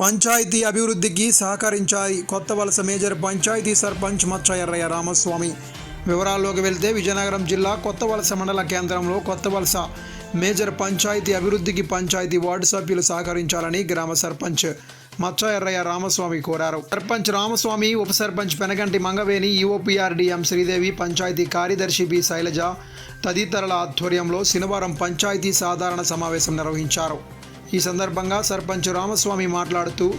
పంచాయతీ అభివృద్ధికి సహకరించాలి కొత్త వలస మేజర్ పంచాయతీ సర్పంచ్ మచ్చ ఎర్రయ్య రామస్వామి. వివరాల్లోకి వెళ్తే విజయనగరం జిల్లా కొత్త వలస మండల కేంద్రంలో కొత్త వలస మేజర్ పంచాయతీ అభివృద్ధికి పంచాయతీ వార్డు సభ్యులు సహకరించాలని గ్రామ సర్పంచ్ మచ్చ ఎర్రయ్య రామస్వామి కోరారు. సర్పంచ్ రామస్వామి ఉప సర్పంచ్ పెనగంటి మంగవేణి ఈఓపీఆర్డీఎం శ్రీదేవి పంచాయతీ కార్యదర్శి బి శైలజ తదితరుల ఆధ్వర్యంలో శనివారం పంచాయతీ సాధారణ సమావేశం నిర్వహించారు. ఈ సందర్భంగా సర్పంచ్ రామస్వామి మాట్లాడుతూ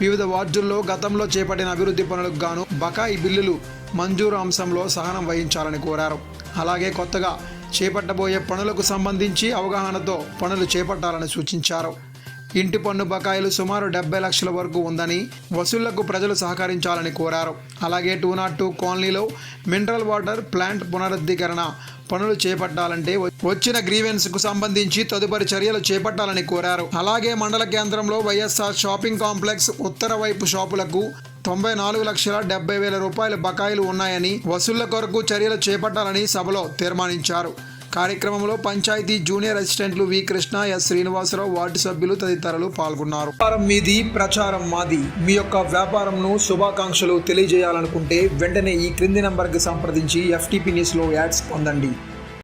వివిధ వార్డుల్లో గతంలో చేపట్టిన అభివృద్ధి పనులకు గాను బకాయి బిల్లులు మంజూరు అంశంలో సహనం వహించాలని కోరారు. అలాగే కొత్తగా చేపట్టబోయే పనులకు సంబంధించి అవగాహనతో పనులు చేపట్టాలని సూచించారు. ఇంటి పన్ను బకాయిలు సుమారు డెబ్బై లక్షల వరకు ఉందని వసూళ్ళకు ప్రజలు సహకరించాలని కోరారు. అలాగే టూ నాట్ టూ కాలనీలో మినరల్ వాటర్ ప్లాంట్ పునరుద్ధీకరణ పనులు చేపట్టాలంటే వచ్చిన గ్రీవెన్స్కు సంబంధించి తదుపరి చర్యలు చేపట్టాలని కోరారు. అలాగే మండల కేంద్రంలో వైఎస్ఆర్ షాపింగ్ కాంప్లెక్స్ ఉత్తర వైపు షాపులకు తొంభై నాలుగు లక్షల డెబ్బై వేల రూపాయల బకాయిలు ఉన్నాయని వసూళ్ళ కొరకు చర్యలు చేపట్టాలని సభలో తీర్మానించారు. కార్యక్రమంలో పంచాయతీ జూనియర్ అసిస్టెంట్లు V. Krishna S. Srinivasarao ward సభ్యులు తదితరులు పాల్గొన్నారు. వ్యాపారం మీది ప్రచారం మాది. మీ యొక్క వ్యాపారంను శుభాకాంక్షలు తెలియజేయాలనుకుంటే వెంటనే ఈ క్రింది నంబర్కి సంప్రదించి ఎఫ్టీపీ న్యూస్లో యాడ్స్ పొందండి.